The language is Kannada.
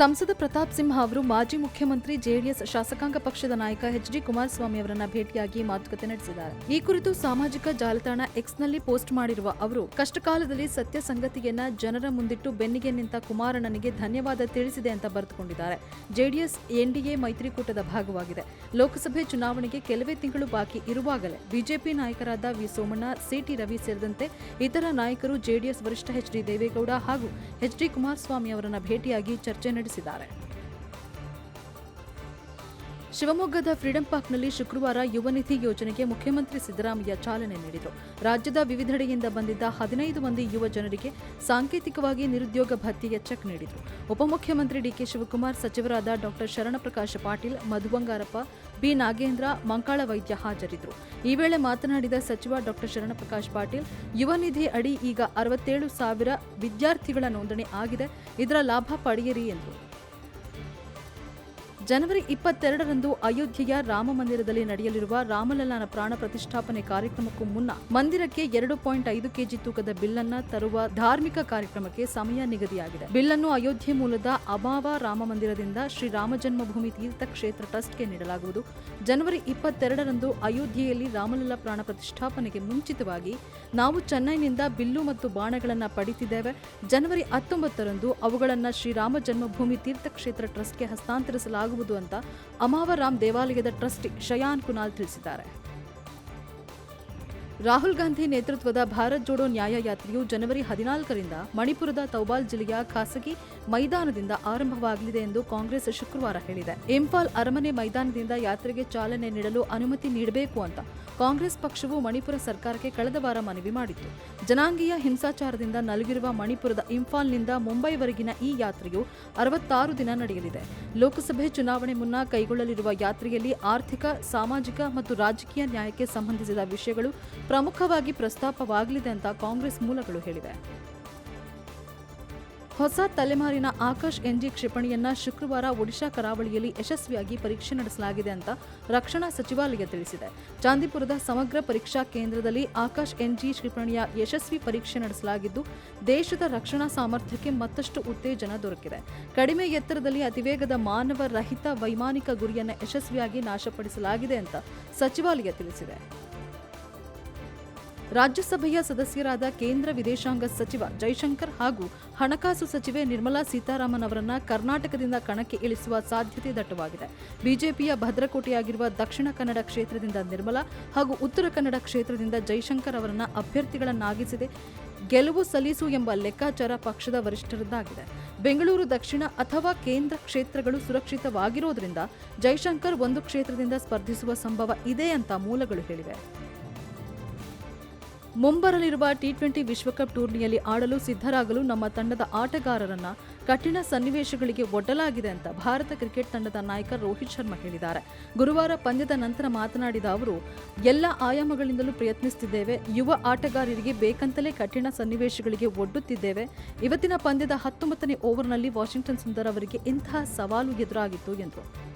ಸಂಸದ ಪ್ರತಾಪ್ ಸಿಂಹ ಅವರು ಮಾಜಿ ಮುಖ್ಯಮಂತ್ರಿ ಜೆಡಿಎಸ್ ಶಾಸಕಾಂಗ ಪಕ್ಷದ ನಾಯಕ ಎಚ್ ಡಿ ಕುಮಾರಸ್ವಾಮಿ ಅವರನ್ನ ಭೇಟಿಯಾಗಿ ಮಾತುಕತೆ ನಡೆಸಿದ್ದಾರೆ. ಈ ಕುರಿತು ಸಾಮಾಜಿಕ ಜಾಲತಾಣ ಎಕ್ಸ್ನಲ್ಲಿ ಪೋಸ್ಟ್ ಮಾಡಿರುವ ಅವರು, ಕಷ್ಟಕಾಲದಲ್ಲಿ ಸತ್ಯ ಸಂಗತಿಯನ್ನ ಜನರ ಮುಂದಿಟ್ಟು ಬೆನ್ನಿಗೆ ನಿಂತ ಕುಮಾರಣ್ಣನಿಗೆ ಧನ್ಯವಾದ ತಿಳಿಸಿದೆ ಅಂತ ಬರೆದುಕೊಂಡಿದ್ದಾರೆ. ಜೆಡಿಎಸ್ ಎನ್ಡಿಎ ಮೈತ್ರಿಕೂಟದ ಭಾಗವಾಗಿದೆ. ಲೋಕಸಭೆ ಚುನಾವಣೆಗೆ ಕೆಲವೇ ತಿಂಗಳು ಬಾಕಿ ಇರುವಾಗಲೇ ಬಿಜೆಪಿ ನಾಯಕರಾದ ವಿ ಸೋಮಣ್ಣ ಸಿಟಿ ರವಿ ಸೇರಿದಂತೆ ಇತರ ನಾಯಕರು ಜೆಡಿಎಸ್ ವರಿಷ್ಠ ಎಚ್ ಡಿ ದೇವೇಗೌಡ ಹಾಗೂ ಎಚ್ ಡಿ ಕುಮಾರಸ್ವಾಮಿ ಅವರನ್ನ ಭೇಟಿಯಾಗಿ ಚರ್ಚೆ ನಡೆಸಿದ್ದಾರೆ. ತಿಳಿಸಿದ್ದಾರೆ ಶಿವಮೊಗ್ಗದ ಫ್ರೀಡಂ ಪಾರ್ಕ್ನಲ್ಲಿ ಶುಕ್ರವಾರ ಯುವನಿಧಿ ಯೋಜನೆಗೆ ಮುಖ್ಯಮಂತ್ರಿ ಸಿದ್ದರಾಮಯ್ಯ ಚಾಲನೆ ನೀಡಿದರು. ರಾಜ್ಯದ ವಿವಿಧೆಡೆಯಿಂದ ಬಂದಿದ್ದ ಹದಿನೈದು ಮಂದಿ ಯುವ ಜನರಿಗೆ ಸಾಂಕೇತಿಕವಾಗಿ ನಿರುದ್ಯೋಗ ಭತ್ಯೆಯ ಚೆಕ್ ನೀಡಿದರು. ಉಪಮುಖ್ಯಮಂತ್ರಿ ಡಿಕೆ ಶಿವಕುಮಾರ್, ಸಚಿವರಾದ ಡಾಕ್ಟರ್ ಶರಣಪ್ರಕಾಶ ಪಾಟೀಲ್ ಮಧು ಬಂಗಾರಪ್ಪ ಬಿ. ನಾಗೇಂದ್ರ, ಮಂಕಾಳ ವೈದ್ಯ ಹಾಜರಿದ್ದರು. ಈ ವೇಳೆ ಮಾತನಾಡಿದ ಸಚಿವ ಡಾಕ್ಟರ್ ಶರಣಪ್ರಕಾಶ್ ಪಾಟೀಲ್, ಯುವ ನಿಧಿ ಅಡಿ ಈಗ ಅರವತ್ತೇಳು ಸಾವಿರ ವಿದ್ಯಾರ್ಥಿಗಳ ನೋಂದಣಿ ಆಗಿದೆ. ಇದರ ಲಾಭ ಪಡೆಯಿರಿ ಎಂದರು. ಜನವರಿ ಇಪ್ಪತ್ತೆರಡರಂದು ಅಯೋಧ್ಯೆಯ ರಾಮ ಮಂದಿರದಲ್ಲಿ ನಡೆಯಲಿರುವ ರಾಮಲಲ್ಲಾನ ಪ್ರಾಣ ಪ್ರತಿಷ್ಠಾಪನೆ ಕಾರ್ಯಕ್ರಮಕ್ಕೂ ಮುನ್ನ ಮಂದಿರಕ್ಕೆ ಎರಡು ಪಾಯಿಂಟ್ ಐದು ಕೆಜಿ ತೂಕದ ಬಿಲ್ಲನ್ನ ತರುವ ಧಾರ್ಮಿಕ ಕಾರ್ಯಕ್ರಮಕ್ಕೆ ಸಮಯ ನಿಗದಿಯಾಗಿದೆ. ಬಿಲ್ಲನ್ನು ಅಯೋಧ್ಯೆ ಮೂಲದ ಅಭಾವ ರಾಮ ಮಂದಿರದಿಂದ ಶ್ರೀ ರಾಮ ಜನ್ಮಭೂಮಿ ತೀರ್ಥಕ್ಷೇತ್ರ ಟ್ರಸ್ಟ್ಗೆ ನೀಡಲಾಗುವುದು. ಜನವರಿ ಇಪ್ಪತ್ತೆರಡರಂದು ಅಯೋಧ್ಯೆಯಲ್ಲಿ ರಾಮಲಲ್ಲ ಪ್ರಾಣ ಪ್ರತಿಷ್ಠಾಪನೆಗೆ ಮುಂಚಿತವಾಗಿ ನಾವು ಚೆನ್ನೈನಿಂದ ಬಿಲ್ಲು ಮತ್ತು ಬಾಣಗಳನ್ನು ಪಡಿತಿದ್ದೇವೆ. ಜನವರಿ ಹತ್ತೊಂಬತ್ತರಂದು ಅವುಗಳನ್ನು ಶ್ರೀರಾಮ ಜನ್ಮಭೂಮಿ ತೀರ್ಥಕ್ಷೇತ್ರ ಟ್ರಸ್ಟ್ಗೆ ಹಸ್ತಾಂತರಿಸಲಾಗುವುದು. ಅಂತ ಅಮಾವರಾಮ್ ದೇವಾಲಯದ ಟ್ರಸ್ಟಿ ಶಯಾನ್ ಕುನಾಲ್ ತಿಳಿಸಿದ್ದಾರೆ. ರಾಹುಲ್ ಗಾಂಧಿ ನೇತೃತ್ವದ ಭಾರತ್ ಜೋಡೋ ನ್ಯಾಯಯಾತ್ರೆಯು ಜನವರಿ ಹದಿನಾಲ್ಕರಿಂದ ಮಣಿಪುರದ ತೌಬಾಲ್ ಜಿಲ್ಲೆಯ ಖಾಸಗಿ ಮೈದಾನದಿಂದ ಆರಂಭವಾಗಲಿದೆ ಎಂದು ಕಾಂಗ್ರೆಸ್ ಶುಕ್ರವಾರ ಹೇಳಿದೆ. ಇಂಫಾಲ್ ಅರಮನೆ ಮೈದಾನದಿಂದ ಯಾತ್ರೆಗೆ ಚಾಲನೆ ನೀಡಲು ಅನುಮತಿ ನೀಡಬೇಕು ಅಂತ ಕಾಂಗ್ರೆಸ್ ಪಕ್ಷವು ಮಣಿಪುರ ಸರ್ಕಾರಕ್ಕೆ ಕಳೆದ ವಾರ ಮನವಿ ಮಾಡಿತ್ತು. ಜನಾಂಗೀಯ ಹಿಂಸಾಚಾರದಿಂದ ನಲುಗಿರುವ ಮಣಿಪುರದ ಇಂಫಾಲ್ನಿಂದ ಮುಂಬೈವರೆಗಿನ ಈ ಯಾತ್ರೆಯು ಅರವತ್ತಾರು ದಿನ ನಡೆಯಲಿದೆ. ಲೋಕಸಭೆ ಚುನಾವಣೆ ಮುನ್ನ ಕೈಗೊಳ್ಳಲಿರುವ ಯಾತ್ರೆಯಲ್ಲಿ ಆರ್ಥಿಕ, ಸಾಮಾಜಿಕ ಮತ್ತು ರಾಜಕೀಯ ನ್ಯಾಯಕ್ಕೆ ಸಂಬಂಧಿಸಿದ ವಿಷಯಗಳು ಪ್ರಮುಖವಾಗಿ ಪ್ರಸ್ತಾಪವಾಗಲಿದೆ ಅಂತ ಕಾಂಗ್ರೆಸ್ ಮೂಲಗಳು ಹೇಳಿವೆ. ಹೊಸ ತಲೆಮಾರಿನ ಆಕಾಶ್ ಎನ್ಜಿ ಕ್ಷಿಪಣಿಯನ್ನ ಶುಕ್ರವಾರ ಒಡಿಶಾ ಕರಾವಳಿಯಲ್ಲಿ ಯಶಸ್ವಿಯಾಗಿ ಪರೀಕ್ಷೆ ನಡೆಸಲಾಗಿದೆ ಅಂತ ರಕ್ಷಣಾ ಸಚಿವಾಲಯ ತಿಳಿಸಿದೆ. ಚಾಂದಿಪುರದ ಸಮಗ್ರ ಪರೀಕ್ಷಾ ಕೇಂದ್ರದಲ್ಲಿ ಆಕಾಶ್ ಎನ್ಜಿ ಕ್ಷಿಪಣಿಯ ಯಶಸ್ವಿ ಪರೀಕ್ಷೆ ನಡೆಸಲಾಗಿದ್ದು, ದೇಶದ ರಕ್ಷಣಾ ಸಾಮರ್ಥ್ಯಕ್ಕೆ ಮತ್ತಷ್ಟು ಉತ್ತೇಜನ ದೊರಕಿದೆ. ಕಡಿಮೆ ಎತ್ತರದಲ್ಲಿ ಅತಿವೇಗದ ಮಾನವ ರಹಿತ ವೈಮಾನಿಕ ಗುರಿಯನ್ನು ಯಶಸ್ವಿಯಾಗಿ ನಾಶಪಡಿಸಲಾಗಿದೆ ಅಂತ ಸಚಿವಾಲಯ ತಿಳಿಸಿದೆ. ರಾಜ್ಯಸಭೆಯ ಸದಸ್ಯರಾದ ಕೇಂದ್ರ ವಿದೇಶಾಂಗ ಸಚಿವ ಜೈಶಂಕರ್ ಹಾಗೂ ಹಣಕಾಸು ಸಚಿವೆ ನಿರ್ಮಲಾ ಸೀತಾರಾಮನ್ ಅವರನ್ನ ಕರ್ನಾಟಕದಿಂದ ಕಣಕ್ಕೆ ಇಳಿಸುವ ಸಾಧ್ಯತೆ ದಟ್ಟವಾಗಿದೆ. ಬಿಜೆಪಿಯ ಭದ್ರಕೋಟೆಯಾಗಿರುವ ದಕ್ಷಿಣ ಕನ್ನಡ ಕ್ಷೇತ್ರದಿಂದ ನಿರ್ಮಲಾ ಹಾಗೂ ಉತ್ತರ ಕನ್ನಡ ಕ್ಷೇತ್ರದಿಂದ ಜೈಶಂಕರ್ ಅವರನ್ನ ಅಭ್ಯರ್ಥಿಗಳನ್ನಾಗಿಸಿದೆ. ಗೆಲುವು ಸಲೀಸು ಎಂಬ ಲೆಕ್ಕಾಚಾರ ಪಕ್ಷದ ವರಿಷ್ಠರದ್ದಾಗಿದೆ. ಬೆಂಗಳೂರು ದಕ್ಷಿಣ ಅಥವಾ ಕೇಂದ್ರ ಕ್ಷೇತ್ರಗಳು ಸುರಕ್ಷಿತವಾಗಿರೋದ್ರಿಂದ ಜೈಶಂಕರ್ ಒಂದು ಕ್ಷೇತ್ರದಿಂದ ಸ್ಪರ್ಧಿಸುವ ಸಂಭವ ಇದೆ ಅಂತ ಮೂಲಗಳು ಹೇಳಿವೆ. ಮುಂಬರಲಿರುವ ಟಿ ಟ್ವೆಂಟಿ ವಿಶ್ವಕಪ್ ಟೂರ್ನಿಯಲ್ಲಿ ಆಡಲು ಸಿದ್ಧರಾಗಲು ನಮ್ಮ ತಂಡದ ಆಟಗಾರರನ್ನ ಕಠಿಣ ಸನ್ನಿವೇಶಗಳಿಗೆ ಒಡ್ಡಲಾಗಿದೆ ಅಂತ ಭಾರತ ಕ್ರಿಕೆಟ್ ತಂಡದ ನಾಯಕ ರೋಹಿತ್ ಶರ್ಮಾ ಹೇಳಿದ್ದಾರೆ. ಗುರುವಾರ ಪಂದ್ಯದ ನಂತರ ಮಾತನಾಡಿದ ಅವರು, ಎಲ್ಲ ಆಯಾಮಗಳಿಂದಲೂ ಪ್ರಯತ್ನಿಸುತ್ತಿದ್ದೇವೆ ಯುವ ಆಟಗಾರರಿಗೆ ಬೇಕಂತಲೇ ಕಠಿಣ ಸನ್ನಿವೇಶಗಳಿಗೆ ಒಡ್ಡುತ್ತಿದ್ದೇವೆ. ಇವತ್ತಿನ ಪಂದ್ಯದ ಹತ್ತೊಂಬತ್ತನೇ ಓವರ್ನಲ್ಲಿ ವಾಷಿಂಗ್ಟನ್ ಸುಂದರ್ ಅವರಿಗೆ ಇಂತಹ ಸವಾಲು ಎದುರಾಗಿತ್ತು ಎಂದರು